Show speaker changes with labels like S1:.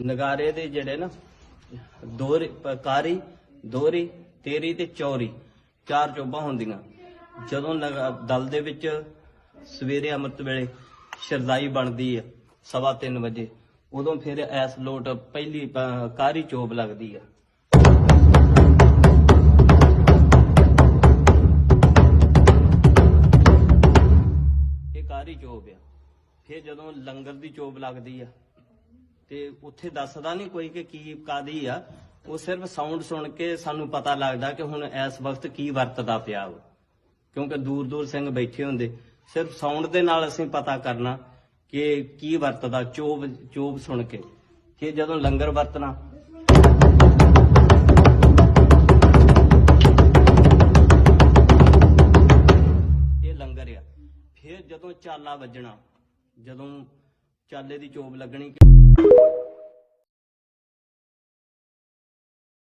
S1: ਨਗਾਰੇ ਦੇ ਜਿਹੜੇ ਨਾ ਦੋਰੀ ਪ- ਕਾਰੀ ਦੋਰੀ ਤੇਰੀ ਤੇ ਚੌਰੀ ਚਾਰ ਚੋਬਾਂ ਹੁੰਦੀਆਂ। ਜਦੋਂ ਦਲ ਦੇ ਵਿੱਚ ਸਵੇਰੇ ਅੰਮ੍ਰਿਤ ਵੇਲੇ ਸ਼ਰਦਾਈ ਬਣਦੀ ਆ ਸਵਾ ਤਿੰਨ ਵਜੇ ਉਦੋਂ ਫਿਰ ਐਸ ਲੋਟ ਪਹਿਲੀ ਅ, ਕਾਰੀ ਚੋਬ ਲੱਗਦੀ ਹੈ ਇਹ ਕਾਰੀ ਚੋਬ ਆ। ਫਿਰ ਜਦੋਂ ਲੰਗਰ ਦੀ ਚੋਬ ਲੱਗਦੀ ਆ ਤੇ ਉੱਥੇ ਦੱਸਦਾ ਨਹੀਂ ਕੋਈ ਕਿ ਕੀ ਕਾਦੀ ਆ। ਉਹ ਸਿਰਫ ਸਾਊਂਡ ਸੁਣ ਕੇ ਸਾਨੂੰ ਪਤਾ ਲੱਗਦਾ ਕਿ ਹੁਣ ਇਸ ਵਕਤ ਕੀ ਵਰਤਦਾ ਪਿਆ ਵਾ ਕਿਉਂਕਿ ਦੂਰ ਦੂਰ ਸਿੰਘ ਬੈਠੇ ਹੁੰਦੇ। ਸਿਰਫ ਸਾਊਂਡ ਦੇ ਨਾਲ ਅਸੀਂ ਪਤਾ ਕਰਨਾ ਕਿ ਕੀ ਵਰਤਦਾ, ਚੋਬ ਚੋਬ ਸੁਣ ਕੇ। ਕਿ ਜਦੋਂ ਲੰਗਰ ਵਰਤਣਾ। ਇਹ ਲੰਗਰ ਆ। ਫਿਰ ਜਦੋਂ ਚਾਲਾ ਵੱਜਣਾ, ਜਦੋਂ ਚਾਲੇ ਦੀ ਚੋਬ ਲੱਗਣੀ।